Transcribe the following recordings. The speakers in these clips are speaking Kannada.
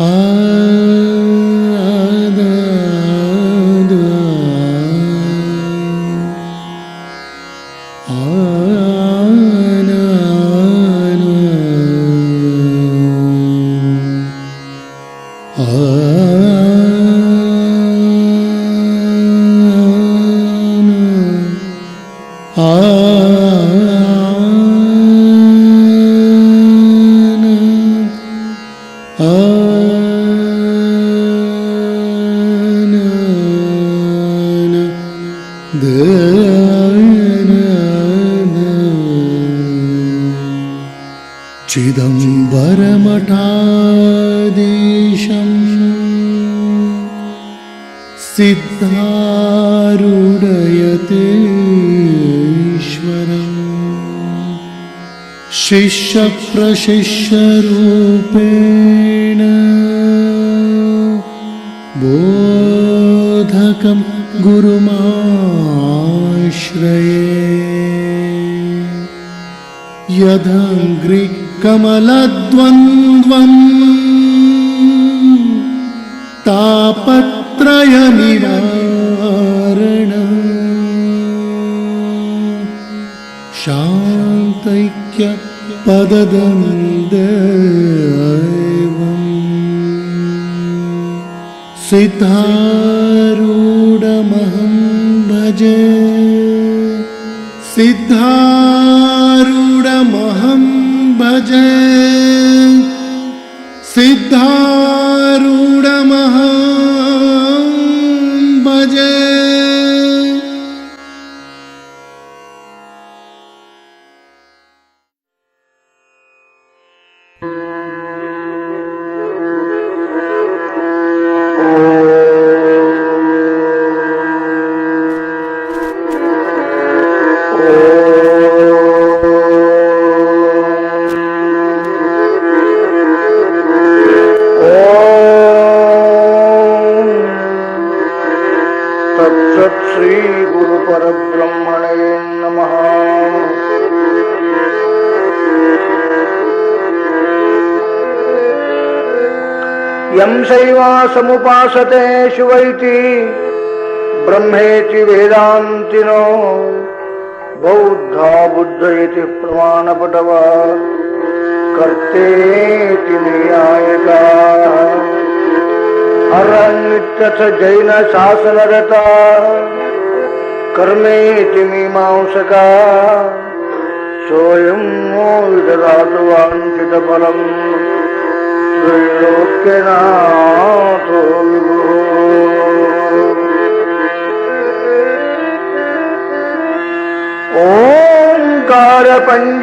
Ah. सिद्धारूडयते शिष्यप्रशिष्यरूपेण बोधकं गुरुमाश्रये। यदङ्घ्रिकमलद्वन्द्वम् तापत् മായ നിവാരണ ശാന്തൈക്യ പദദന്തം സിദ്ധാരൂഢമഹം ഭജ സിദ്ധാരൂഢമഹം ഭജ സിദ്ധാ यं शैवासमुपासते शिवैति ब्रह्मेति वेदान्तिनो बौद्धा बुद्ध इति प्रमाणपटव कर्तेति न्यायका अरण्यथ जैन शासनरता कर्मेति मीमांसका सोऽयं नो विददातु वाञ्छितफलम् त्रैलोक्यनाथो विभुः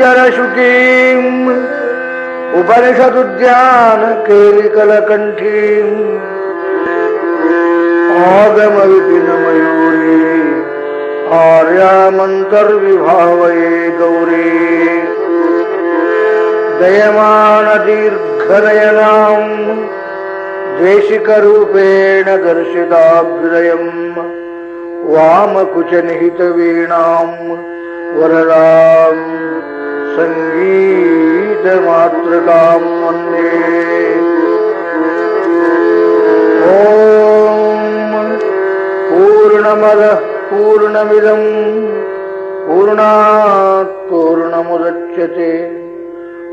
ओङ्कारपञ्जरशुकीम् उपनिषदुद्यान केलिकलकण्ठीम् आगमविपिनमयूरी आर्यामन्तर्विभावये गौरी दयमानदीर्घनयनाम् देशिकरूपेण दर्शिताभ्युदयम् वामकुचनिहितवीणाम् वरदाम् सङ्गीतमातृकाम् वन्दे ॐ पूर्णमदः पूर्णमिदम् पूर्णात् पूर्णमुदच्यते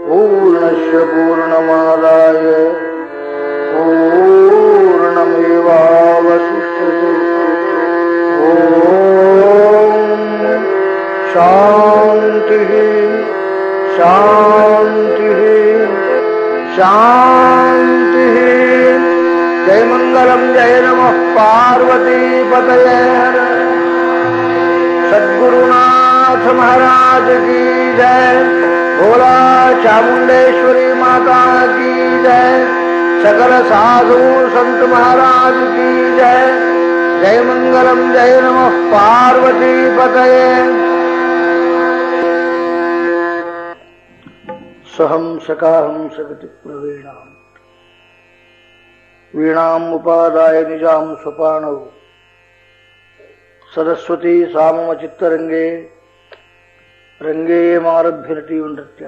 पूर्णस्य पूर्णमादाय पूर्णमेवावशिष्यते ॐ शान्तिः शान्तिः शान्तिः। जय मङ्गलम् जय नमः, पार्वतीपतये सद्गुरुनाथ महाराज की जय। ભોલા ચામુંડેશ્વરી માતા કી જય, સકલ સાધુ સંત મહારાજ કી જય. જય મંગલમ, જય નમ, પાર્વતી પતયે. સહમ સકાહમ સગતિ પ્રવીણામ. વીણામ ઉપાદાય નિજામ સોપાણવ સરસ્વતી સામમ ચિત્તરંગે ರಂಗೇ ಮಾರಭ್ಯ ನಟಿಯು ನೃತ್ಯ.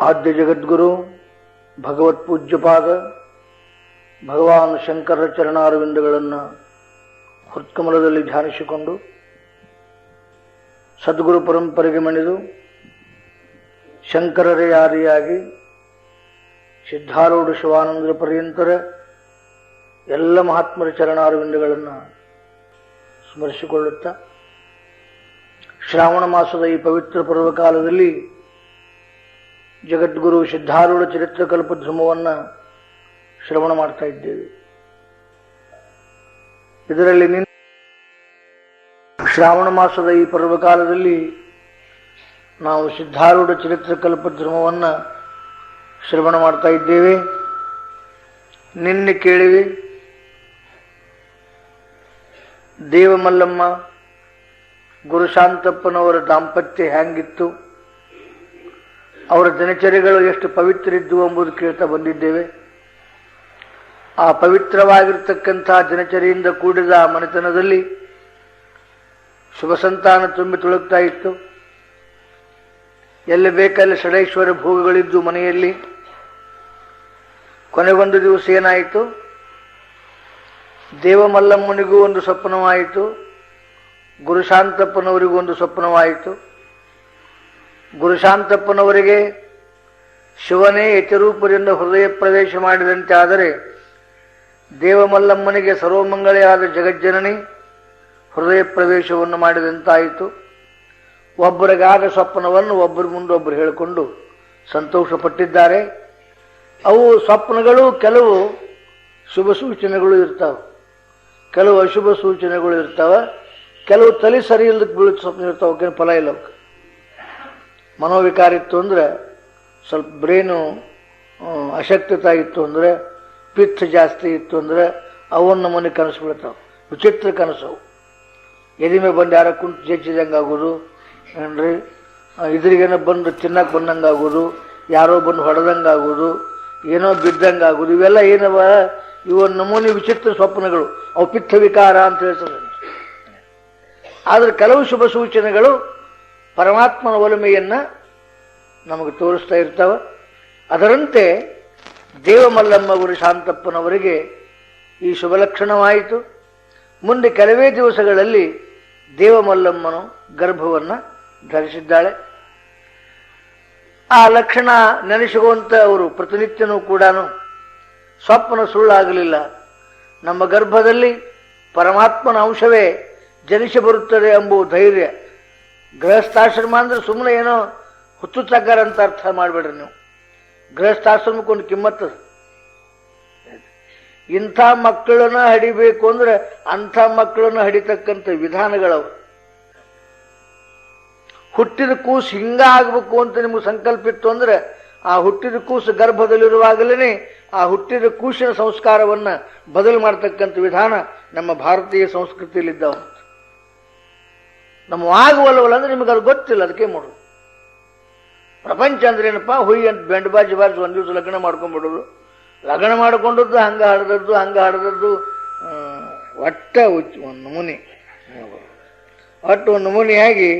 ಆದ್ಯ ಜಗದ್ಗುರು, ಭಗವತ್ ಪೂಜ್ಯಪಾದ, ಭಗವಾನ್ ಶಂಕರ ಚರಣಾರವಿಂದಗಳನ್ನು ಹೃತ್ಕಮಲದಲ್ಲಿ ಧ್ಯಾನಿಸಿಕೊಂಡು ಸದ್ಗುರು ಪರಂಪರೆಗೆ ಮಣಿದು ಶಂಕರರೇ ಆದಿಯಾಗಿ ಸಿದ್ಧಾರೂಢ ಶಿವಾನಂದರ ಪರ್ಯಂತರ ಎಲ್ಲ ಮಹಾತ್ಮರ ಚರಣಾರವಿಂದಗಳನ್ನು ಸ್ಮರಿಸಿಕೊಳ್ಳುತ್ತಾ ಶ್ರಾವಣ ಮಾಸದ ಈ ಪವಿತ್ರ ಪರ್ವಕಾಲದಲ್ಲಿ ಜಗದ್ಗುರು ಸಿದ್ಧಾರೂಢ ಚರಿತ್ರ ಕಲ್ಪಧ್ರಮವನ್ನು ಶ್ರವಣ ಮಾಡ್ತಾ ಇದ್ದೇವೆ. ಇದರಲ್ಲಿ ನಿನ್ನ ಶ್ರಾವಣ ಮಾಸದ ಈ ಪರ್ವಕಾಲದಲ್ಲಿ ನಾವು ಸಿದ್ಧಾರೂಢ ಚರಿತ್ರ ಕಲ್ಪಧ್ರಮವನ್ನು ಶ್ರವಣ ಮಾಡ್ತಾ ಇದ್ದೇವೆ. ನಿನ್ನೆ ಕೇಳಿವೆ, ದೇವಮಲ್ಲಮ್ಮ ಗುರುಶಾಂತಪ್ಪನವರ ದಾಂಪತ್ಯ ಹ್ಯಾಂಗಿತ್ತು ಅವರ ದಿನಚರಿಗಳು ಎಷ್ಟು ಪವಿತ್ರ ಇದ್ದವು ಎಂಬುದು ಕೇಳ್ತಾ ಬಂದಿದ್ದೇವೆ. ಆ ಪವಿತ್ರವಾಗಿರ್ತಕ್ಕಂಥ ದಿನಚರಿಯಿಂದ ಕೂಡಿದ ಆ ಮನೆತನದಲ್ಲಿ ಶುಭಸಂತಾನ ತುಂಬಿ ತುಳುಕ್ತಾ ಇತ್ತು. ಎಲ್ಲಿ ಬೇಕಲ್ಲಿ ಷಡೈಶ್ವರ ಭೋಗಗಳಿದ್ದು ಮನೆಯಲ್ಲಿ. ಕೊನೆಗೊಂದು ದಿವಸ ಏನಾಯಿತು? ದೇವಮಲ್ಲಮ್ಮನಿಗೂ ಒಂದು ಸ್ವಪ್ನವಾಯಿತು. ಗುರುಶಾಂತಪ್ಪನವರಿಗೂ ಒಂದು ಸ್ವಪ್ನವಾಯಿತು. ಗುರುಶಾಂತಪ್ಪನವರಿಗೆ ಶಿವನೇ ಯತಿರೂಪದಿಂದ ಹೃದಯ ಪ್ರವೇಶ ಮಾಡಿದಂತೆ ಆದರೆ ದೇವಮಲ್ಲಮ್ಮನಿಗೆ ಸರ್ವಮಂಗಳೆಯಾದ ಜಗಜ್ಜನನಿ ಹೃದಯ ಪ್ರವೇಶವನ್ನು ಮಾಡಿದಂತಾಯಿತು. ಒಬ್ಬರಿಗಾದ ಸ್ವಪ್ನವನ್ನು ಒಬ್ಬರ ಮುಂದೆ ಒಬ್ಬರು ಹೇಳಿಕೊಂಡು ಸಂತೋಷಪಟ್ಟಿದ್ದಾರೆ. ಅವು ಸ್ವಪ್ನಗಳು, ಕೆಲವು ಶುಭ ಸೂಚನೆಗಳು ಇರ್ತಾವೆ. ಕೆಲವು ಅಶುಭ ಸೂಚನೆಗಳು ಇರ್ತಾವೆ. ಕೆಲವು ತಲೆ ಸರಿ ಇಲ್ಲದಕ್ಕೆ ಬೀಳುತ್ತೆ ಸ್ವಪ್ನ ಇರ್ತಾವೆ ಅವಕ್ಕೇನು ಫಲ ಇಲ್ಲ ಅವಕ್ಕೆ ಮನೋವಿಕಾರ ಇತ್ತು ಅಂದರೆ ಸ್ವಲ್ಪ ಬ್ರೇನು ಅಶಕ್ತಿತ ಇತ್ತು ಅಂದರೆ, ಪಿತ್ತ ಜಾಸ್ತಿ ಇತ್ತು ಅಂದರೆ ಅವನ್ನ ಮನೆ ಕನಸು ಬೀಳ್ತಾವೆ. ವಿಚಿತ್ರ ಕನಸು ಎದಿಮೆ ಬಂದು ಯಾರ ಕುಂತು ಜಜ್ಜಿದಂಗೆ ಆಗೋದು, ಏನ್ರಿ? ಇದ್ರಿಗೇನ ಬಂದು ತಿನ್ನಕ್ಕೆ ಬಂದಂಗೆ ಆಗೋದು, ಯಾರೋ ಬಂದು ಹೊಡೆದಂಗೆ ಆಗೋದು, ಏನೋ ಬಿದ್ದಂಗೆ ಆಗೋದು, ಇವೆಲ್ಲ ಏನವ? ಇವ ನಮೂನಿ ವಿಚಿತ್ರ ಸ್ವಪ್ನಗಳು. ಅವು ಪಿತ್ತ ವಿಕಾರ ಅಂತ ಹೇಳ್ತಾರೆ. ಆದರೆ ಕೆಲವು ಶುಭ ಸೂಚನೆಗಳು ಪರಮಾತ್ಮನ ಒಲಮೆಯನ್ನು ನಮಗೆ ತೋರಿಸ್ತಾ ಇರ್ತವೆ. ಅದರಂತೆ ದೇವಮಲ್ಲಮ್ಮ ಗುರು ಶಾಂತಪ್ಪನವರಿಗೆ ಈ ಶುಭ ಲಕ್ಷಣವಾಯಿತು. ಮುಂದೆ ಕೆಲವೇ ದಿವಸಗಳಲ್ಲಿ ದೇವಮಲ್ಲಮ್ಮನು ಗರ್ಭವನ್ನು ಧರಿಸಿದ್ದಾಳೆ. ಆ ಲಕ್ಷಣ ನೆನೆಸಿರುವಂತ ಅವರು ಪ್ರತಿನಿತ್ಯನೂ ಕೂಡ ಸ್ವಪ್ನ ಸುಳ್ಳಾಗಲಿಲ್ಲ. ನಮ್ಮ ಗರ್ಭದಲ್ಲಿ ಪರಮಾತ್ಮನ ಅಂಶವೇ ಜನಿಸಿ ಬರುತ್ತದೆ ಎಂಬುವ ಧೈರ್ಯ. ಗೃಹಸ್ಥಾಶ್ರಮ ಅಂದ್ರೆ ಸುಮ್ಮನೆ ಏನೋ ಹುಚ್ಚುಚ್ಚಾಕಾರ ಅಂತ ಅರ್ಥ ಮಾಡಬೇಡ್ರಿ ನೀವು. ಗೃಹಸ್ಥಾಶ್ರಮಕ್ಕೊಂದು ಕಿಮ್ಮತ್ತು. ಇಂಥ ಮಕ್ಕಳನ್ನ ಹಡಿಬೇಕು ಅಂದ್ರೆ ಅಂಥ ಮಕ್ಕಳನ್ನ ಹಡಿತಕ್ಕಂಥ ವಿಧಾನಗಳವು. ಹುಟ್ಟಿದ ಕೂಸು ಹಿಂಗ ಆಗ್ಬೇಕು ಅಂತ ನಿಮ್ಗೆ ಸಂಕಲ್ಪ ಇತ್ತು ಅಂದ್ರೆ ಆ ಹುಟ್ಟಿದ ಕೂಸು ಗರ್ಭದಲ್ಲಿರುವಾಗಲೇ ಆ ಹುಟ್ಟಿದ ಕೂಸಿನ ಸಂಸ್ಕಾರವನ್ನ ಬದಲು ಮಾಡ್ತಕ್ಕಂಥ ವಿಧಾನ ನಮ್ಮ ಭಾರತೀಯ ಸಂಸ್ಕೃತಿಯಲ್ಲಿದ್ದಾವ. ನಮ್ಮ ಆಗುವಲ್ಲವಲ್ಲ ಅಂದ್ರೆ ನಿಮಗೆ ಅದು ಗೊತ್ತಿಲ್ಲ, ಅದಕ್ಕೆ ಮಾಡೋದು. ಪ್ರಪಂಚ ಅಂದ್ರೆ ಏನಪ್ಪ, ಹುಯಿ ಅಂತ ಬೆಂಡ್ ಬಾಜಿ ಬಾಜಿ ಒಂದು ದಿವಸ ಲಗ್ನ ಮಾಡ್ಕೊಂಡ್ಬಿಡೋದು. ಲಗ್ನ ಮಾಡ್ಕೊಂಡದ್ದು ಹಂಗ ಹಾಡದದ್ದು ಹಂಗ ಹಾಡದದ್ದು ಒಟ್ಟ ಒಂದು ನಮೂನಿ ಒಟ್ಟು ಒಂದು ನಮೂನಿಯಾಗಿ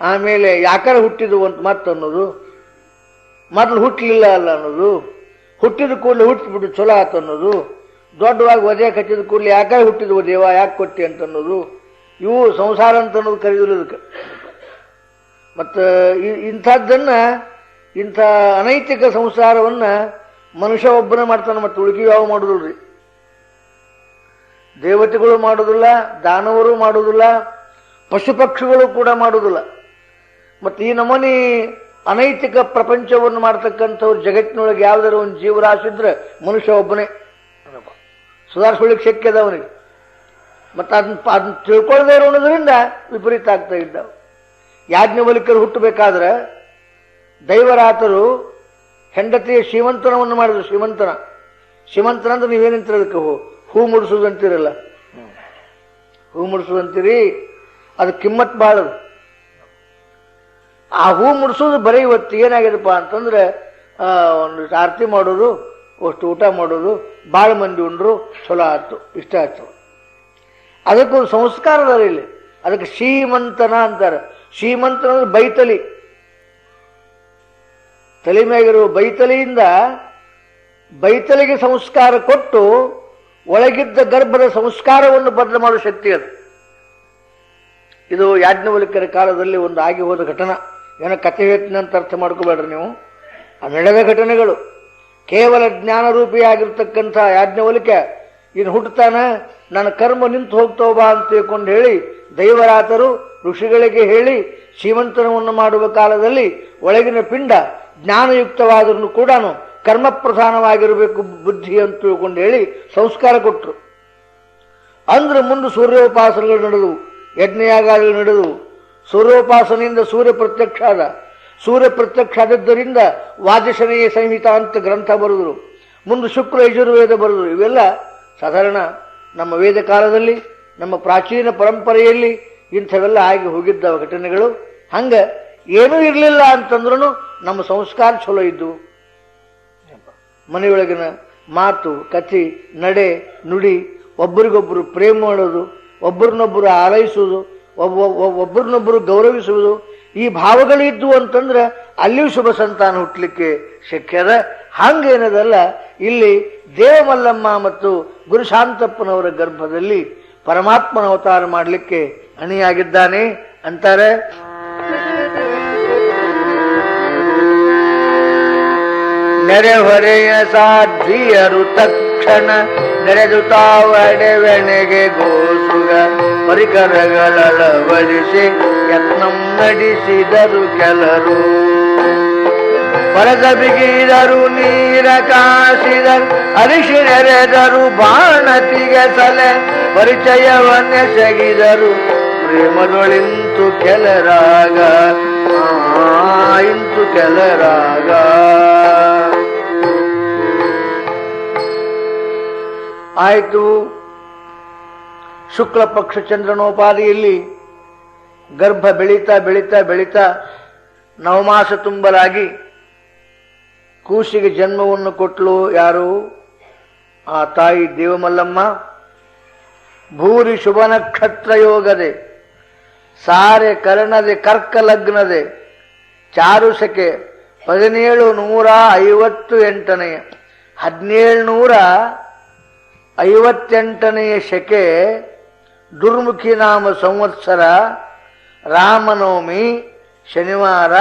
ಆಮೇಲೆ ಯಾಕಾರ ಹುಟ್ಟಿದು ಅಂತ ಮತ್ತೆ ಅನ್ನೋದು ಮೊದಲು ಹುಟ್ಟಲಿಲ್ಲ ಅಲ್ಲ ಅನ್ನೋದು. ಹುಟ್ಟಿದ ಕೂಡಲೇ ಹುಟ್ಟಿಬಿಟ್ಟು ಚಲೋ ಆತು ಅನ್ನೋದು ದೊಡ್ಡವಾಗಿ ಒದೆ ಕಚ್ಚಿದ ಕೂಡಲೇ ಯಾಕೆ ಹುಟ್ಟಿದ್ವು ದೇವ, ಯಾಕೆ ಕೊಟ್ಟಿ ಅಂತ ಅನ್ನೋದು ಇವು ಸಂಸಾರ ಅಂತ ಅನ್ನೋದು ಕರೆಯೋದು ಇದಕ್ಕೆ. ಮತ್ತು ಇಂಥದ್ದನ್ನ, ಇಂಥ ಅನೈತಿಕ ಸಂಸಾರವನ್ನ ಮನುಷ್ಯ ಒಬ್ಬನೇ ಮಾಡ್ತಾನೆ, ಮತ್ತು ಉಳುಕಿ ಯಾವ ರೀ ದೇವತೆಗಳು ಮಾಡೋದಿಲ್ಲ, ದಾನವರು ಮಾಡೋದಿಲ್ಲ ಪಶು ಪಕ್ಷಿಗಳು ಕೂಡ ಮಾಡೋದಿಲ್ಲ. ಮತ್ತು ಈ ನಮೂನಿ ಅನೈತಿಕ ಪ್ರಪಂಚವನ್ನು ಮಾಡ್ತಕ್ಕಂಥವ್ರು ಜಗತ್ತಿನೊಳಗೆ ಯಾವ್ದಾರು ಒಂದು ಜೀವರಾಶಿ ಇದ್ರೆ ಮನುಷ್ಯ ಒಬ್ಬನೇ. ಸುಧಾರಿಸ್ಕೊಳ್ಳಿಕ್ಕೆ ಶಕ್ಯ ಅದ ಅವನಿಗೆ. ಮತ್ತು ಅದನ್ನ ಅದನ್ನ ತಿಳ್ಕೊಳ್ಳದೆ ಇರೋದ್ರಿಂದ ವಿಪರೀತ ಆಗ್ತಾ ಇದ್ದಾವೆ. ಯಾಜ್ಞವಲ್ಕರು ಹುಟ್ಟಬೇಕಾದ್ರೆ ದೈವರಾತರು ಹೆಂಡತಿಯ ಶ್ರೀಮಂತನವನ್ನು ಮಾಡಿದ್ರು, ಶ್ರೀಮಂತನ. ಶ್ರೀಮಂತನ ಅಂದ್ರೆ ನೀವೇನಂತೀರ ಅದಕ್ಕೆ ಹೂ? ಹೂ ಮುಡಿಸೋದಂತಿರಲ್ಲ ಹೂ ಮುಡಿಸೋದಂತೀರಿ ಅದು ಕಿಮ್ಮತ್ ಬಾಳದು. ಆ ಹೂ ಮುಡಿಸೋದು ಬರೀ ಇವತ್ತು ಏನಾಗ್ಯದಪ್ಪ ಅಂತಂದ್ರೆ ಒಂದು ಆರತಿ ಮಾಡೋದು, ಅಷ್ಟು ಊಟ ಮಾಡೋದು ಭಾಳ ಮಂದಿ ಉಂಡ್ರು, ಚಲೋ ಆಯ್ತು, ಇಷ್ಟ ಆಯ್ತು. ಅದಕ್ಕೊಂದು ಸಂಸ್ಕಾರದ ಇಲ್ಲಿ ಅದಕ್ಕೆ ಶ್ರೀಮಂತನ ಅಂತಾರೆ. ಶ್ರೀಮಂತನ ಬೈತಲಿ. ತಲೆ ಮ್ಯಾಗಿರುವ ಬೈತಲಿಯಿಂದ ಬೈತಲಿಗೆ ಸಂಸ್ಕಾರ ಕೊಟ್ಟು ಒಳಗಿದ್ದ ಗರ್ಭದ ಸಂಸ್ಕಾರವನ್ನು ಬದಲು ಮಾಡುವ ಶಕ್ತಿ ಅದು. ಇದು ಯಾಜ್ಞವಲ್ಕ್ಯರ ಕಾಲದಲ್ಲಿ ಒಂದು ಆಗಿ ಹೋದ ಘಟನೆ. ಏನೋ ಕಥೆ ಹೇಳ್ತೀನಿ ಅಂತ ಅರ್ಥ ಮಾಡ್ಕೋಬೇಡ್ರಿ ನೀವು. ಆ ನಡೆದ ಘಟನೆಗಳು. ಕೇವಲ ಜ್ಞಾನರೂಪಿಯಾಗಿರ್ತಕ್ಕಂಥ ಯಾಜ್ಞವಲ್ಕ್ಯ ಇನ್ನು ಹುಟ್ಟುತ್ತಾನ. ನನ್ನ ಕರ್ಮ ನಿಂತು ಹೋಗ್ತಾವ ಬಾ ಅಂತ ತಿಳ್ಕೊಂಡು ಹೇಳಿ, ದೈವರಾತರು, ಋಷಿಗಳಿಗೆ ಹೇಳಿ, ಶ್ರೀಮಂತನವನ್ನು ಮಾಡುವ ಕಾಲದಲ್ಲಿ ಒಳಗಿನ ಪಿಂಡ ಜ್ಞಾನಯುಕ್ತವಾದರೂ ಕೂಡ ಕರ್ಮ ಪ್ರಧಾನವಾಗಿರಬೇಕು ಬುದ್ಧಿ ಅಂತ ತಿಳ್ಕೊಂಡು ಹೇಳಿ ಸಂಸ್ಕಾರ ಕೊಟ್ಟರು ಅಂದ್ರೆ ಮುಂದೆ ಸೂರ್ಯೋಪಾಸನೆಗಳು ನಡೆದವು ಯಜ್ಞಯಾಗಗಳು ನಡೆದವು. ಸೂರ್ಯೋಪಾಸನೆಯಿಂದ ಸೂರ್ಯ ಪ್ರತ್ಯಕ್ಷ ಆದ. ಸೂರ್ಯ ಪ್ರತ್ಯಕ್ಷ ಆದದ್ದರಿಂದ ವಾಜಶನೆಯ ಸಂಹಿತ ಅಂತ ಗ್ರಂಥ ಬರೆದರು. ಮುಂದೆ ಶುಕ್ರ ಯಜುರ್ವೇದ ಬರೆದರು. ಇವೆಲ್ಲ ಸಾಧಾರಣ ನಮ್ಮ ವೇದ ಕಾಲದಲ್ಲಿ, ನಮ್ಮ ಪ್ರಾಚೀನ ಪರಂಪರೆಯಲ್ಲಿ ಇಂಥವೆಲ್ಲ ಆಗಿ ಹೋಗಿದ್ದ ಘಟನೆಗಳು. ಹಂಗೆ ಏನೂ ಇರಲಿಲ್ಲ ಅಂತಂದ್ರೂ ನಮ್ಮ ಸಂಸ್ಕಾರ ಚಲೋ ಇದ್ದವು ಮನೆಯೊಳಗಿನ ಮಾತು, ಕಥೆ, ನಡೆ, ನುಡಿ ಒಬ್ಬರಿಗೊಬ್ಬರು ಪ್ರೇಮ ಮಾಡೋದು ಒಬ್ಬರನ್ನೊಬ್ಬರು ಆರೈಸುವುದು ಒಬ್ಬ- ಒಬ್ಬರನ್ನೊಬ್ಬರು ಗೌರವಿಸುವುದು, ಈ ಭಾವಗಳಿದ್ದು ಅಂತಂದ್ರೆ ಅಲ್ಲಿಯೂ ಶುಭ ಸಂತಾನ ಹುಟ್ಟಲಿಕ್ಕೆ ಶಕ್ಯದ ಹಂಗೇನದಲ್ಲ, ಇಲ್ಲಿ ದೇವಮಲ್ಲಮ್ಮ ಮತ್ತು ಗುರುಶಾಂತಪ್ಪನವರ ಗರ್ಭದಲ್ಲಿ ಪರಮಾತ್ಮನ ಅವತಾರ ಮಾಡಲಿಕ್ಕೆ ಅಣಿಯಾಗಿದ್ದಾನೆ ಅಂತಾರೆ. ನೆರೆಹೊರೆಯ ಸಾಧ್ವಿಯರು ತಕ್ಷಣ ನೆರೆದು ತಾವಡೆವೆಣೆಗೆ ಗೋಸುಗ ಪರಿಕರಗಳಳವಡಿಸಿ ಯತ್ನಂ ನಡೆಸಿದರು ಕೆಲರು. ಪರಸ ಬಿಗಿದರು ನೀರ ಕಾಸಿದರು ಅರಿಶಿನೆರೆದರು ಬಾಣತಿಗೆ ಸಲೆ ಪರಿಚಯವನ್ನೆಸಗಿದರು ಪ್ರೇಮದೊಳಿಂತು ಕೆಲರಾಗ ಇಂತು ಕೆಲರಾಗ. ಆಯಿತು, ಶುಕ್ಲ ಪಕ್ಷ ಚಂದ್ರನೋಪಾದಿಯಲ್ಲಿ ಗರ್ಭ ಬೆಳೀತಾ ಬೆಳೀತಾ ಬೆಳೀತಾ ನವಮಾಸ ತುಂಬಲಾಗಿ ಕೂಸಿಗೆ ಜನ್ಮವನ್ನು ಕೊಟ್ಟಲು ಯಾರು? ಆ ತಾಯಿ ದೇವಮಲ್ಲಮ್ಮ. ಭೂರಿ ಶುಭ ನಕ್ಷತ್ರ ಯೋಗದೆ ಸಾರೆ ಕರ್ಣದೆ ಕರ್ಕ ಲಗ್ನದೆ ಚಾರುಸಕೆ ಹದಿನೇಳು ನೂರ ಐವತ್ತು ಎಂಟನೆಯ ಹದಿನೇಳು ನೂರ ಐವತ್ತೆಂಟನೆಯ ಶಕೆ, ದುರ್ಮುಖಿ ನಾಮ ಸಂವತ್ಸರ, ರಾಮನವಮಿ, ಶನಿವಾರ,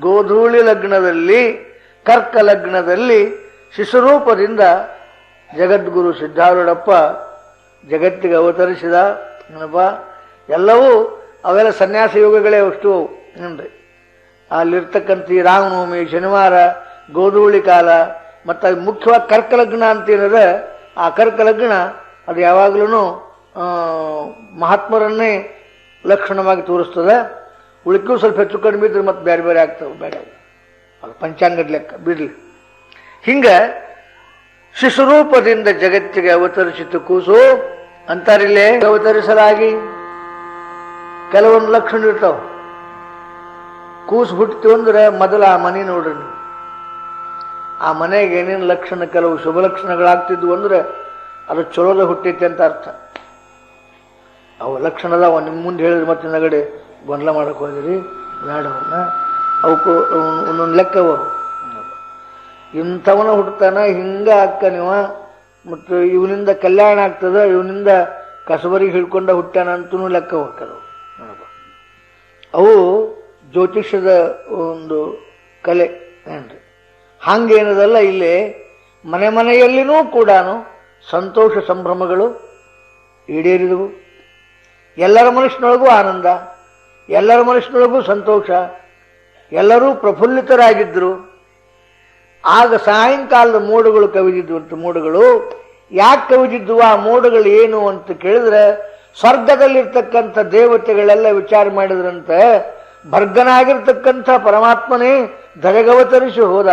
ಗೋಧೂಳಿ ಲಗ್ನದಲ್ಲಿ ಕರ್ಕ ಲಗ್ನದಲ್ಲಿ ಶಿಶುರೂಪದಿಂದ ಜಗದ್ಗುರು ಸಿದ್ಧಾರೂಢಪ್ಪ ಜಗತ್ತಿಗೆ ಅವತರಿಸಿದ ಏನಪ್ಪ? ಎಲ್ಲವೂ ಅವೆಲ್ಲ ಸನ್ಯಾಸ ಯೋಗಗಳೇ ಅಷ್ಟು ಏನ್ರಿ? ಅಲ್ಲಿರ್ತಕ್ಕಂಥ ರಾಮನವಮಿ, ಶನಿವಾರ, ಗೋಧೂಳಿ ಕಾಲ, ಮತ್ತು ಅದು ಮುಖ್ಯವಾಗಿ ಕರ್ಕಲಗ್ನ ಅಂತ ಏನದ ಆ ಕರ್ಕಲಗ್ನ ಅದು ಯಾವಾಗಲೂ ಮಹಾತ್ಮರನ್ನೇ ಲಕ್ಷಣವಾಗಿ ತೋರಿಸ್ತದೆ. ಉಳಿಕೂ ಸ್ವಲ್ಪ ಹೆಚ್ಚು ಕಡಿಮೆ ಇದ್ರೆ ಮತ್ತೆ ಬೇರೆ ಬೇರೆ ಆಗ್ತವೆ ಬೇಡ ಅದು ಪಂಚಾಂಗದ ಲೆಕ್ಕ, ಬಿಡಲಿ. ಹಿಂಗ ಶಿಶುರೂಪದಿಂದ ಜಗತ್ತಿಗೆ ಅವತರಿಸಿತು ಕೂಸು, ಅಂತಾರಿಲ್ಲೇ ಅವತರಿಸಲಾಗಿ. ಕೆಲವೊಂದು ಲಕ್ಷಣ ಇರ್ತಾವ. ಕೂಸು ಹುಟ್ಟಿತು ಅಂದ್ರೆ ಮೊದಲ ಆ ಮನೆ ನೋಡ್ರಿ ಆ ಮನೆಗೆ ಏನೇನು ಲಕ್ಷಣ, ಕೆಲವು ಶುಭ ಲಕ್ಷಣಗಳಾಗ್ತಿದ್ವು ಅಂದ್ರೆ ಅದು ಚಲೋದ ಹುಟ್ಟೈತಿ ಅಂತ ಅರ್ಥ. ಅವು ಲಕ್ಷಣದ ನಿಮ್ಮ ಮುಂದೆ ಹೇಳಿದ್ರೆ ಮತ್ತೆ ನಗಡೆ ಗೊಂದಲ ಮಾಡಕ್ಕೆ ಹೋದಿರಿ ಬೇಡ ಅವನ್ನ ಅವಕ್ಕೂ ಒಂದೊಂದು ಲೆಕ್ಕ ಅವು. ಇಂಥವನ ಹುಟ್ಟತಾನ ಹಿಂಗ ಅಕ್ಕ ನೀವ ಮತ್ತು ಇವನಿಂದ ಕಲ್ಯಾಣ ಆಗ್ತದ, ಇವನಿಂದ ಕಸಬರಿಗೆ ಹಿಡ್ಕೊಂಡ ಹುಟ್ಟಾನ ಅಂತೂ ಲೆಕ್ಕ ಹೋಗ್ತದ ಅವು ಜ್ಯೋತಿಷ್ಯದ ಒಂದು ಕಲೆ ಏನ್ರಿ? ಹಂಗೇನದಲ್ಲ ಇಲ್ಲಿ ಮನೆ ಮನೆಯಲ್ಲಿನೂ ಕೂಡ ಸಂತೋಷ ಸಂಭ್ರಮಗಳು ಈಡೇರಿದವು. ಎಲ್ಲರ ಮನುಷ್ಯನೊಳಗೂ ಆನಂದ, ಎಲ್ಲರ ಮನುಷ್ಯನೊಳಗೂ ಸಂತೋಷ ಎಲ್ಲರೂ ಪ್ರಫುಲ್ಲಿತರಾಗಿದ್ದರು. ಆಗ ಸಾಯಂಕಾಲದ ಮೋಡಗಳು ಅಂತ ಮೋಡಗಳು. ಯಾಕೆ ಕವಿದಿದ್ವು ಆ ಮೋಡಗಳು ಏನು ಅಂತ ಕೇಳಿದ್ರೆ, ಸ್ವರ್ಗದಲ್ಲಿರ್ತಕ್ಕಂಥ ದೇವತೆಗಳೆಲ್ಲ ವಿಚಾರ ಮಾಡಿದ್ರಂತೆ. ಭರ್ಗನಾಗಿರ್ತಕ್ಕಂಥ ಪರಮಾತ್ಮನೇ ಧರೆಗವತರಿಸಿ ಹೋದ.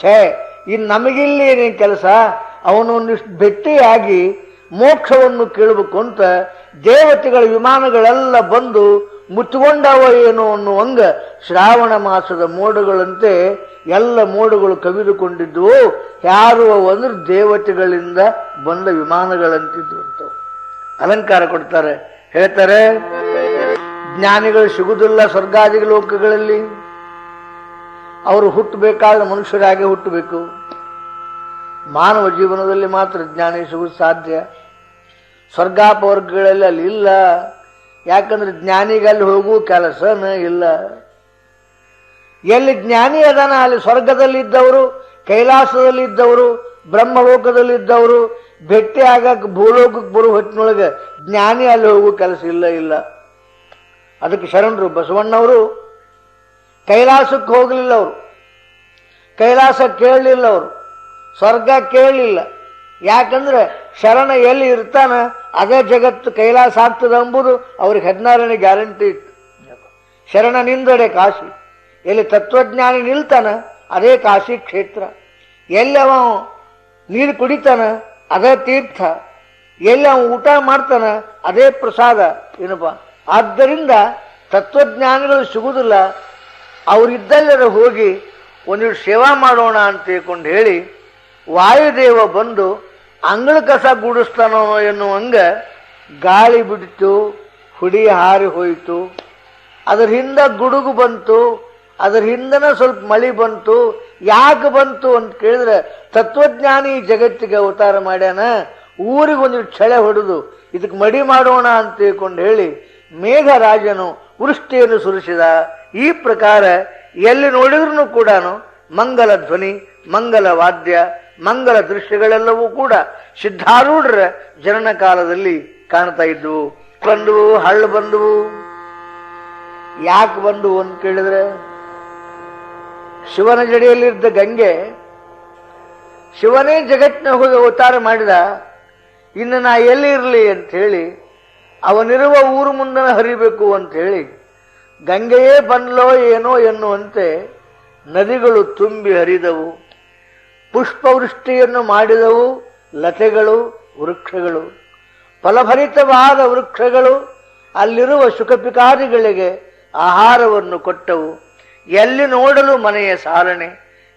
ಛೇ ಇನ್ನು ನಮಗಿಲ್ಲಿ ಏನೇನು ಕೆಲಸ? ಅವನು ಒಂದಿಷ್ಟು ಭೆಟ್ಟಿಯಾಗಿ ಮೋಕ್ಷವನ್ನು ಕೇಳಬೇಕು ಅಂತ ದೇವತೆಗಳ ವಿಮಾನಗಳೆಲ್ಲ ಬಂದು ಮುಚ್ಚಿಕೊಂಡವ ಏನು ಅನ್ನುವಂಗ ಶ್ರಾವಣ ಮಾಸದ ಮೋಡಗಳಂತೆ ಎಲ್ಲ ಮೋಡಗಳು ಕವಿದುಕೊಂಡಿದ್ವು. ಯಾರು ಅವರು ದೇವತೆಗಳಿಂದ ಬಂದ ವಿಮಾನಗಳಂತಿದ್ವು ಅಲಂಕಾರ ಕೊಡ್ತಾರೆ. ಹೇಳ್ತಾರೆ, ಜ್ಞಾನಿಗಳು ಸಿಗುವುದಿಲ್ಲ ಸ್ವರ್ಗಾದಿ ಲೋಕಗಳಲ್ಲಿ. ಅವರು ಹುಟ್ಟಬೇಕಾದ್ರೆ ಮನುಷ್ಯರಾಗೆ ಹುಟ್ಟಬೇಕು. ಮಾನವ ಜೀವನದಲ್ಲಿ ಮಾತ್ರ ಜ್ಞಾನಿ ಸಿಗುವುದು ಸಾಧ್ಯ. ಸ್ವರ್ಗಾಪವರ್ಗಗಳಲ್ಲಿ ಅಲ್ಲಿ ಇಲ್ಲ. ಯಾಕಂದ್ರೆ ಜ್ಞಾನಿಗಲ್ಲಿ ಹೋಗುವ ಕೆಲಸನ ಇಲ್ಲ. ಎಲ್ಲಿ ಜ್ಞಾನಿ ಅದಾನ, ಅಲ್ಲಿ ಸ್ವರ್ಗದಲ್ಲಿದ್ದವರು, ಕೈಲಾಸದಲ್ಲಿದ್ದವರು, ಬ್ರಹ್ಮಲೋಕದಲ್ಲಿದ್ದವರು, ಭೇಟಿ ಆಗಕ್ಕೆ ಭೂಲೋಕಕ್ಕೆ ಬರುವ ಹೊತ್ತಿನೊಳಗೆ ಜ್ಞಾನಿ ಅಲ್ಲಿ ಹೋಗುವ ಕೆಲಸ ಇಲ್ಲ ಇಲ್ಲ. ಅದಕ್ಕೆ ಶರಣರು, ಬಸವಣ್ಣವರು, ಕೈಲಾಸಕ್ಕೆ ಹೋಗಲಿಲ್ಲ ಅವರು. ಕೈಲಾಸ ಕೇಳಲಿಲ್ಲ ಅವರು. ಸ್ವರ್ಗ ಕೇಳಲಿಲ್ಲ. ಯಾಕಂದ್ರೆ ಶರಣ ಎಲ್ಲಿ ಇರ್ತಾನ ಅದೇ ಜಗತ್ತು ಕೈಲಾಸ ಆಗ್ತದೆ ಎಂಬುದು ಅವ್ರಿಗೆ ಹದಿನಾರನೇ ಗ್ಯಾರಂಟಿ ಇತ್ತು. ಶರಣ ನಿಂದಡೆ ಕಾಶಿ. ಎಲ್ಲಿ ತತ್ವಜ್ಞಾನ ನಿಲ್ತಾನ, ಅದೇ ಕಾಶಿ ಕ್ಷೇತ್ರ. ಎಲ್ಲಿ ಅವ ನೀರು ಕುಡಿತಾನ, ಅದೇ ತೀರ್ಥ. ಎಲ್ಲಿ ಅವ ಊಟ ಮಾಡ್ತಾನ, ಅದೇ ಪ್ರಸಾದ, ಏನಪ್ಪ? ಆದ್ದರಿಂದ ತತ್ವಜ್ಞಾನಿಗಳು ಸಿಗುವುದಿಲ್ಲ ಅವರಿದ್ದಲ್ಲರ ಹೋಗಿ ಒಂದಿಷ್ಟು ಸೇವಾ ಮಾಡೋಣ ಅಂತ ತಿಳ್ಕೊಂಡು ಹೇಳಿ, ವಾಯುದೇವ ಬಂದು ಅಂಗಳ ಕಸ ಗೂಡಿಸ್ತಾನೋ ಎನ್ನುವಂಗ ಗಾಳಿ ಬಿಡ್ತು, ಹುಡಿ ಹಾರಿ ಹೋಯಿತು. ಅದ್ರ ಹಿಂದ ಗುಡುಗು ಬಂತು, ಅದ್ರ ಹಿಂದನ ಸ್ವಲ್ಪ ಮಳಿ ಬಂತು, ಯಾಕೆ ಬಂತು ಅಂತ ಕೇಳಿದ್ರೆ ತತ್ವಜ್ಞಾನಿ ಜಗತ್ತಿಗೆ ಅವತಾರ ಮಾಡ್ಯಾನ, ಊರಿಗೆ ಒಂದು ಛಳೆ ಹೊಡೆದು, ಇದಕ್ಕೆ ಮಡಿ ಮಾಡೋಣ ಅಂತ ತಿಳ್ಕೊಂಡು ಹೇಳಿ ಮೇಘರಾಜನು ವೃಷ್ಟಿಯನ್ನು ಸುರಿಸಿದ. ಈ ಪ್ರಕಾರ ಎಲ್ಲಿ ನೋಡಿದ್ರು ಕೂಡ ಮಂಗಲ ಧ್ವನಿ, ಮಂಗಲ ವಾದ್ಯ ಮಂಗಲ ದೃಶ್ಯಗಳೆಲ್ಲವೂ ಕೂಡ ಸಿದ್ಧಾರೂಢರ ಜನನ ಕಾಲದಲ್ಲಿ ಕಾಣ್ತಾ ಇದ್ವು. ಬಂದವು, ಹಳ್ಳ ಬಂದವು. ಯಾಕೆ ಬಂದು ಅಂತ ಕೇಳಿದ್ರೆ, ಶಿವನ ಜಡೆಯಲ್ಲಿದ್ದ ಗಂಗೆ ಶಿವನೇ ಜಗತ್ತಿನ ಹೋಗಿ ಅವತಾರ ಮಾಡಿದ, ಇನ್ನು ನಾ ಎಲ್ಲಿ ಇರಲಿ ಅಂತ ಹೇಳಿ, ಅವನಿರುವ ಊರು ಮುಂದನ ಹರಿಬೇಕು ಅಂತ ಹೇಳಿ, ಗಂಗೆಯೇ ಬಂದ್ಲೋ ಏನೋ ಎನ್ನುವಂತೆ ನದಿಗಳು ತುಂಬಿ ಹರಿದವು. ಪುಷ್ಪವೃಷ್ಟಿಯನ್ನು ಮಾಡಿದವು ಲತೆಗಳು, ವೃಕ್ಷಗಳು. ಫಲಭರಿತವಾದ ವೃಕ್ಷಗಳು ಅಲ್ಲಿರುವ ಸುಖಪಿಕಾದಿಗಳಿಗೆ ಆಹಾರವನ್ನು ಕೊಟ್ಟವು. ಎಲ್ಲಿ ನೋಡಲು ಮನೆಯ ಸಾರಣೆ,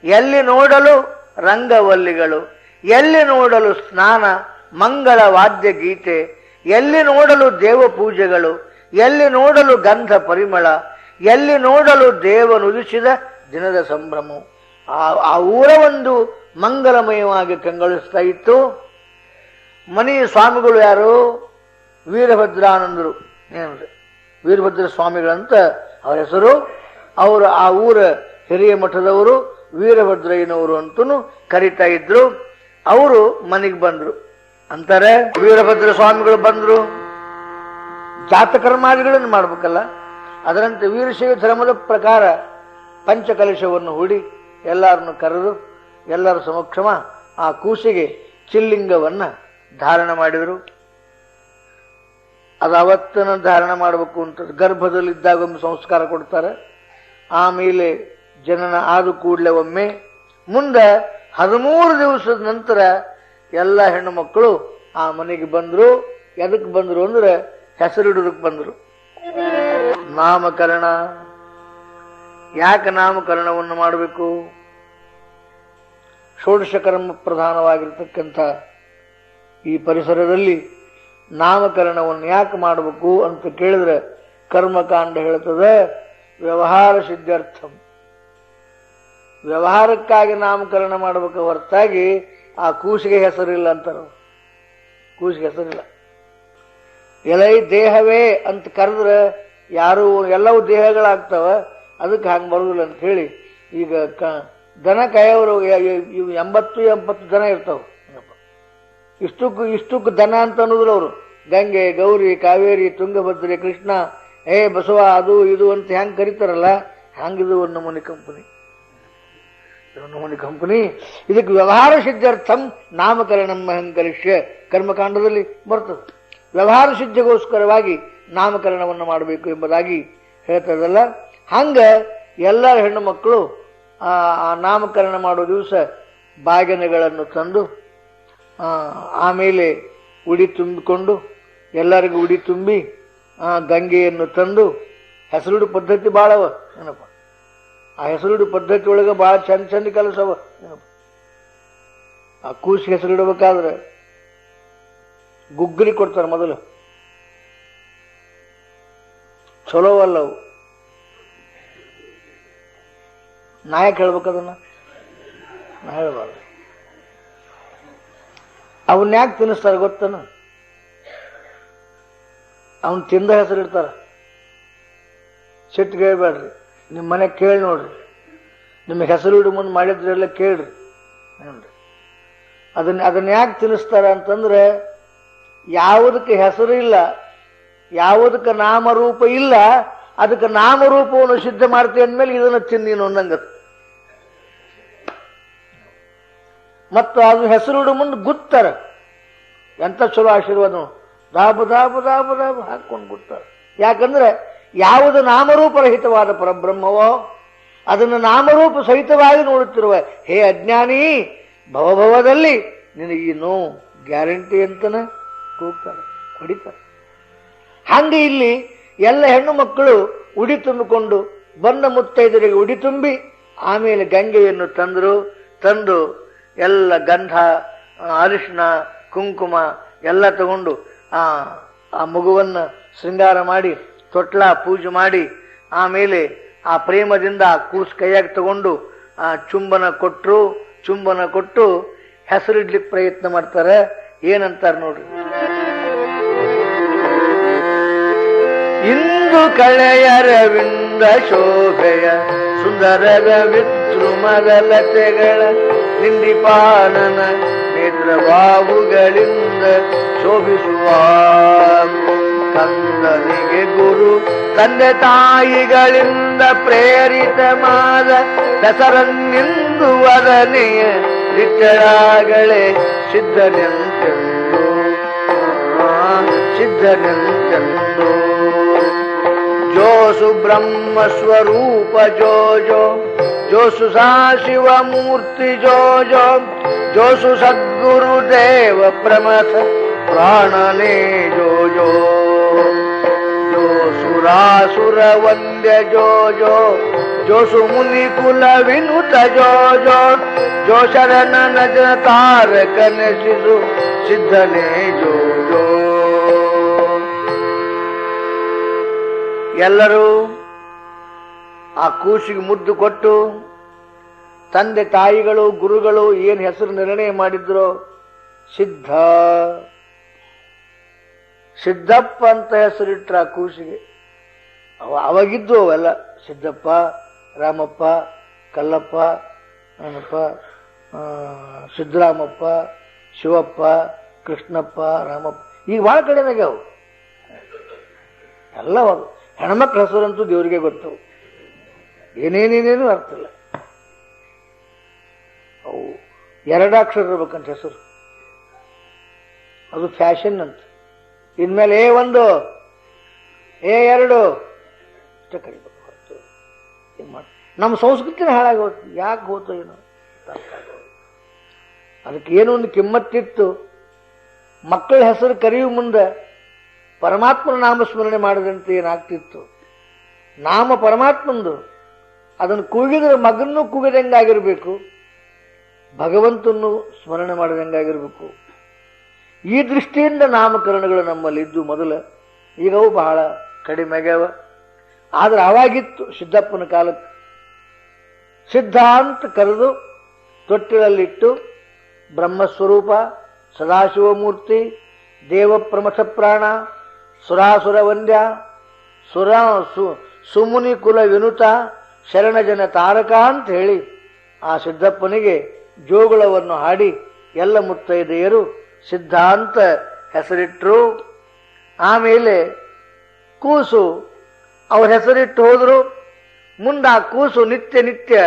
ಎಲ್ಲಿ ನೋಡಲು ರಂಗವಲ್ಲಿಗಳು, ಎಲ್ಲಿ ನೋಡಲು ಸ್ನಾನ, ಮಂಗಳ ವಾದ್ಯ ಗೀತೆ, ಎಲ್ಲಿ ನೋಡಲು ದೇವ ಪೂಜೆಗಳು ಎಲ್ಲಿ ನೋಡಲು ಗಂಧ ಪರಿಮಳ, ಎಲ್ಲಿ ನೋಡಲು ದೇವನುದಿಸಿದ ದಿನದ ಸಂಭ್ರಮ ಆ ಆ ಊರ ಒಂದು ಮಂಗಲಮಯವಾಗಿ ಕಂಗೊಳಿಸ್ತಾ ಇತ್ತು. ಮನೆಯ ಸ್ವಾಮಿಗಳು ಯಾರು? ವೀರಭದ್ರಾನಂದರು. ವೀರಭದ್ರ ಸ್ವಾಮಿಗಳಂತ ಅವರ ಹೆಸರು. ಅವರು ಆ ಊರ ಹಿರಿಯ ಮಠದವರು, ವೀರಭದ್ರಯ್ಯನವರು ಅಂತೂ ಕರಿತಾ ಇದ್ರು. ಅವರು ಮನೆಗೆ ಬಂದ್ರು. ಅಂತಾರೆ, ವೀರಭದ್ರ ಸ್ವಾಮಿಗಳು ಬಂದ್ರು. ಜಾತಕರ್ಮಾದಿಗಳನ್ನು ಮಾಡ್ಬೇಕಲ್ಲ. ಅದರಂತೆ ವೀರಶೈವ ಧರ್ಮದ ಪ್ರಕಾರ ಪಂಚಕಲಶವನ್ನು ಹೂಡಿ ಎಲ್ಲರನ್ನು ಕರೆದು ಎಲ್ಲರ ಸಮಕ್ಷಮ ಆ ಕೂಸಿಗೆ ಚಿಲ್ಲಿಂಗವನ್ನು ಧಾರಣ ಮಾಡಿದರು. ಅದು ಅವತ್ತನ ಧಾರಣ ಮಾಡಬೇಕು ಅಂತ ಗರ್ಭದಲ್ಲಿದ್ದಾಗ ಒಂದು ಸಂಸ್ಕಾರ ಕೊಡ್ತಾರೆ. ಆಮೇಲೆ ಜನನ ಆದ ಕೂಡಲೇ ಒಮ್ಮೆ ಮುಂದೆ ಹದಿಮೂರು ದಿವಸದ ನಂತರ ಎಲ್ಲ ಹೆಣ್ಣು ಮಕ್ಕಳು ಆ ಮನೆಗೆ ಬಂದರು. ಎದಕ್ಕೆ ಬಂದರು ಅಂದ್ರೆ ಹೆಸರಿಡೋದಕ್ಕೆ ಬಂದರು. ನಾಮಕರಣ. ಯಾಕೆ ನಾಮಕರಣವನ್ನು ಮಾಡಬೇಕು? ಷೋಡಶ ಕರ್ಮ ಪ್ರಧಾನವಾಗಿರ್ತಕ್ಕಂಥ ಈ ಪರಿಸರದಲ್ಲಿ ನಾಮಕರಣವನ್ನು ಯಾಕೆ ಮಾಡಬೇಕು ಅಂತ ಕೇಳಿದ್ರೆ ಕರ್ಮಕಾಂಡ ಹೇಳ್ತದೆ, ವ್ಯವಹಾರ ಸಿದ್ಧಾರ್ಥಂ. ವ್ಯವಹಾರಕ್ಕಾಗಿ ನಾಮಕರಣ ಮಾಡಬೇಕು ಹೊರತಾಗಿ ಆ ಕೂಸಿಗೆ ಹೆಸರಿಲ್ಲ ಅಂತಾರೆ. ಕೂಸಿಗೆ ಹೆಸರಿಲ್ಲ. ಎಲೈ ದೇಹವೇ ಅಂತ ಕರೆದ್ರೆ ಯಾರು ಎಲ್ಲವೂ ದೇಹಗಳಾಗ್ತವ, ಅದಕ್ಕೆ ಹಂಗೆ ಬರೋದಿಲ್ಲ ಅಂತ ಹೇಳಿ ಈಗ ದನ ಕಾಯೋರು ಎಂಬತ್ತು ಎಂಬತ್ತು ದನ ಇರ್ತಾವೆ. ಇಷ್ಟಕ್ಕೂ ಇಷ್ಟಕ್ಕೂ ದನ ಅಂತ ಅನ್ನೋದ್ರು ಅವರು. ಗಂಗೆ, ಗೌರಿ, ಕಾವೇರಿ, ತುಂಗಭದ್ರೆ, ಕೃಷ್ಣ, ಏ, ಬಸವ, ಅದು, ಇದು ಅಂತ ಹೆಂಗ್ ಕರೀತಾರಲ್ಲ ಹೆಂಗಿದು ಒಂದು ನಮೂನಿ ಕಂಪನಿ. ನಮೂನಿ ಕಂಪನಿ. ಇದಕ್ಕೆ ವ್ಯವಹಾರ ಸಿದ್ಧಾರ್ಥಂ ನಾಮಕರಣಂ ಅಹಂಕರಿಷ್ಯ. ಕರ್ಮಕಾಂಡದಲ್ಲಿ ಬರ್ತದೆ. ವ್ಯವಹಾರ ಸಿದ್ಧಗೋಸ್ಕರವಾಗಿ ನಾಮಕರಣವನ್ನು ಮಾಡಬೇಕು ಎಂಬುದಾಗಿ ಹೇಳ್ತದಲ್ಲ ಹಂಗ ಎಲ್ಲರ ಹೆಣ್ಣು ಮಕ್ಕಳು ಆ ಆ ನಾಮಕರಣ ಮಾಡೋ ದಿವಸ ಬಾಗಿನಗಳನ್ನು ತಂದು ಆಮೇಲೆ ಉಡಿ ತುಂಬಿಕೊಂಡು ಎಲ್ಲರಿಗೂ ಉಡಿ ತುಂಬಿ ಆ, ಗಂಗೆಯನ್ನು ತಂದು ಹೆಸರುಡು ಪದ್ಧತಿ ಭಾಳವ ಏನಪ್ಪ? ಆ ಹೆಸರುಡು ಪದ್ಧತಿ ಒಳಗೆ ಭಾಳ ಚಂದ ಚಂದ ಕೆಲಸವ ಏನಪ್ಪ? ಆ ಕೂಸಿ ಹೆಸರಿಡಬೇಕಾದ್ರೆ ಗುಗ್ಗರಿ ಕೊಡ್ತಾರೆ ಮೊದಲು. ಚಲೋ ಅಲ್ಲವು. ನಾಯಕ್ ಹೇಳ್ಬೇಕದನ್ನ ನಾ ಹೇಳ್ಬಾರ್ದು. ಅವನ್ನ ಯಾಕೆ ತಿನ್ನಿಸ್ತಾರೆ ಗೊತ್ತನ? ಅವನ್ ತಿಂದ ಹೆಸರು ಇಡ್ತಾರ ಸಿಟ್ಟು ಕೇಳಬೇಡ್ರಿ. ನಿಮ್ಮ ಮನೆ ಕೇಳಿ ನೋಡ್ರಿ. ನಿಮ್ಮ ಹೆಸರು ಇಡು ಮುಂದೆ ಮಾಡಿದ್ರೆಲ್ಲ ಕೇಳ್ರಿ. ಅದನ್ನ ಅದನ್ನ ಯಾಕೆ ತಿನ್ನಿಸ್ತಾರ ಅಂತಂದ್ರೆ, ಯಾವುದಕ್ಕೆ ಹೆಸರು ಇಲ್ಲ, ಯಾವುದಕ್ಕೆ ನಾಮರೂಪ ಇಲ್ಲ, ಅದಕ್ಕೆ ನಾಮರೂಪವನ್ನು ಸಿದ್ಧ ಮಾಡ್ತೀವಿ ಅಂದ್ಮೇಲೆ ಇದನ್ನ ತಿನ್ನಿ ಅನ್ನಂಗ ಮತ್ತು ಅದು ಹೆಸರುಡು ಮುಂದೆ ಗುತ್ತರ. ಎಂತ ಚಲೋ ಆಶೀರ್ವಾದ. ದಾಬು ದಾಬು ದಾಬು ದಾಬು ಹಾಕೊಂಡು ಗುತ್ತರ. ಯಾಕಂದ್ರೆ ಯಾವುದು ನಾಮರೂಪರಹಿತವಾದ ಪರಬ್ರಹ್ಮವೋ, ಅದನ್ನು ನಾಮರೂಪ ಸಹಿತವಾಗಿ ನೋಡುತ್ತಿರುವ, ಹೇ ಅಜ್ಞಾನಿ, ಭವಭವದಲ್ಲಿ ನಿನಗೆ ಈ ನೋವು ಗ್ಯಾರಂಟಿ ಅಂತನ ಕೂಗ್ತಾರೆ ಕುಡಿತಾರೆ ಹಂಗೆ ಇಲ್ಲಿ ಎಲ್ಲ ಹೆಣ್ಣು ಮಕ್ಕಳು ಉಡಿ ತುಂಬಿಕೊಂಡು, ಬಂದ ಮುತ್ತೈದರಿಗೆ ಉಡಿ ತುಂಬಿ, ಆಮೇಲೆ ಗಂಗೆಯನ್ನು ತಂದರು, ತಂದು ಎಲ್ಲ ಗಂಧ ಅರಿಶಿಣ ಕುಂಕುಮ ಎಲ್ಲ ತಗೊಂಡು ಆ ಆ ಮಗುವನ್ನು ಶೃಂಗಾರ ಮಾಡಿ, ತೊಟ್ಲ ಪೂಜೆ ಮಾಡಿ, ಆಮೇಲೆ ಆ ಪ್ರೇಮದಿಂದ ಆ ಕೂಸು ಕೈಯಾಗಿ ತಗೊಂಡು ಆ ಚುಂಬನ ಕೊಟ್ಟರು ಚುಂಬನ ಕೊಟ್ಟು ಹೆಸರಿಡ್ಲಿಕ್ಕೆ ಪ್ರಯತ್ನ ಮಾಡ್ತಾರೆ. ಏನಂತಾರೆ ನೋಡ್ರಿ. ಇಂದು ಕಳೆಯರವಿಂದ ಶೋಭೆಯ ಸುಂದರದ ವಿದ್ರುಮಗಲತೆಗಳ ನಿಂದಿಪಾನನ ನೇತ್ರಬಾಹುಗಳಿಂದ ಶೋಭಿಸುವ ಕಂದನಿಗೆ ಗುರು, ತಂದೆ ತಾಯಿಗಳಿಂದ ಪ್ರೇರಿತ ಮಾದ ದಸರನ್ನಿಂದು ವದನೆಯ ದಿಟ್ಟಳಾಗಳೇ ಸಿದ್ಧನೆಂತೆಂದು ಸಿದ್ಧನೆಂತೆಂದು. ಜೋಸು ಬ್ರಹ್ಮ ಸ್ವರೂಪ ಜೋ ಜೋ ಜೋಸು ಸಾ ಶಿವ ಮೂರ್ತಿ, ಜೋ ಜೋ ಜೋಸು ಸದ್ಗುರು ದೇವ ಪ್ರಮಥ, ಪ್ರಾಣನೇ ಜೋ ಜೋ. ಜೋಸುರಾಸುರ ವಂದ್ಯ ಜೋ ಜೋ ಜೋಸು ಮುನಿ ಕುಲ ವಿನುತ, ಜೋ ಜೋ ಜೋ ಶರಣ ನಜ ತಾರಕನ ಶಿಶು ಸಿದ್ಧನೇ ಜೋ ಜೋ. ಎಲ್ಲರೂ ಆ ಕೂಸಿಗೆ ಮುದ್ದು ಕೊಟ್ಟು ತಂದೆ ತಾಯಿಗಳು ಗುರುಗಳು ಏನು ಹೆಸರು ನಿರ್ಣಯ ಮಾಡಿದ್ರು? ಸಿದ್ಧ. ಸಿದ್ದಪ್ಪ ಅಂತ ಹೆಸರಿಟ್ರ ಆ ಕೂಸಿಗೆ. ಅವ ಅವಾಗಿದ್ದು ಅವೆಲ್ಲ. ಸಿದ್ದಪ್ಪ, ರಾಮಪ್ಪ, ಕಲ್ಲಪ್ಪ, ಏನಪ್ಪ? ಸಿದ್ದರಾಮಪ್ಪ, ಶಿವಪ್ಪ, ಕೃಷ್ಣಪ್ಪ, ರಾಮಪ್ಪ. ಈಗ ಭಾಳ ಕಡೆನಾಗೆ ಅವು. ಎಲ್ಲ ಅವರು ಹೆಣ್ಮಕ್ಳ ಹೆಸರಂತೂ ದೇವರಿಗೆ ಗೊತ್ತು. ಏನೇನೇನೇನು ಅರ್ಥ ಇಲ್ಲ. ಅವು ಎರಡಾಕ್ಷರ ಇರ್ಬೇಕಂತ ಹೆಸರು. ಅದು ಫ್ಯಾಷನ್ ಅಂತ. ಇನ್ಮೇಲೆ ಏ ಒಂದು ಏ ಎರಡು. ಇಷ್ಟ ಕರಿಬೇಕು ಹೊರತು ಏನ್ ಮಾಡಿ, ನಮ್ಮ ಸಂಸ್ಕೃತಿನ ಹಾಳಾಗಿ ಹೋಯ್ತು. ಯಾಕೆ ಹೋಯ್ತು ಏನೋ ಅದಕ್ಕೆ ಏನೋ ಒಂದು ಕಿಮ್ಮತ್ತಿತ್ತು. ಮಕ್ಕಳ ಹೆಸರು ಕರೆಯುವ ಮುಂದೆ ಪರಮಾತ್ಮನ ನಾಮಸ್ಮರಣೆ ಮಾಡಿದಂತೆ ಏನಾಗ್ತಿತ್ತು? ನಾಮ ಪರಮಾತ್ಮಂದು. ಅದನ್ನು ಕೂಗಿದ್ರೆ ಮಗನ್ನೂ ಕೂಗದಂಗಾಗಿರ್ಬೇಕು ಭಗವಂತನ್ನು ಸ್ಮರಣೆ ಮಾಡಿದಂಗಾಗಿರ್ಬೇಕು. ಈ ದೃಷ್ಟಿಯಿಂದ ನಾಮಕರಣಗಳು ನಮ್ಮಲ್ಲಿದ್ದು ಮೊದಲ. ಈಗ ಅವು ಬಹಳ ಕಡಿಮೆ ಆಗ್ಯಾವ. ಆದ್ರೆ ಅವಾಗಿತ್ತು ಸಿದ್ದಪ್ಪನ ಕಾಲಕ್ಕೆ. ಸಿದ್ಧ ಅಂತ ಕರೆದು ತೊಟ್ಟಿಲಲ್ಲಿಟ್ಟು ಬ್ರಹ್ಮಸ್ವರೂಪ, ಸದಾಶಿವಮೂರ್ತಿ ದೇವ ಪ್ರಮಥ ಪ್ರಾಣ ಸುರಾಸುರ ವಂದ್ಯ ಸುರ ಸುಮುನಿ ಕುಲ ವಿನುತ ಶರಣಜನ ತಾರಕ ಅಂತ ಹೇಳಿ ಆ ಸಿದ್ದಪ್ಪನಿಗೆ ಜೋಗುಳವನ್ನು ಹಾಡಿ ಎಲ್ಲ ಮುತ್ತೈದೆಯರು ಸಿದ್ಧಾಂತ ಹೆಸರಿಟ್ಟರು ಆಮೇಲೆ ಕೂಸು ಅವ್ರ ಹೆಸರಿಟ್ಟು ಹೋದರು. ಮುಂದೆ ಕೂಸು ನಿತ್ಯ ನಿತ್ಯ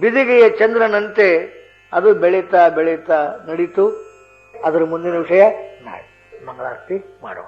ಬಿದಿಗೆಯ ಚಂದ್ರನಂತೆ ಅದು ಬೆಳೀತಾ ಬೆಳೀತಾ ನಡೀತು. ಅದರ ಮುಂದಿನ ವಿಷಯ ನಾಳೆ. ಮಂಗಳಾರತಿ ಮಾಡೋಣ.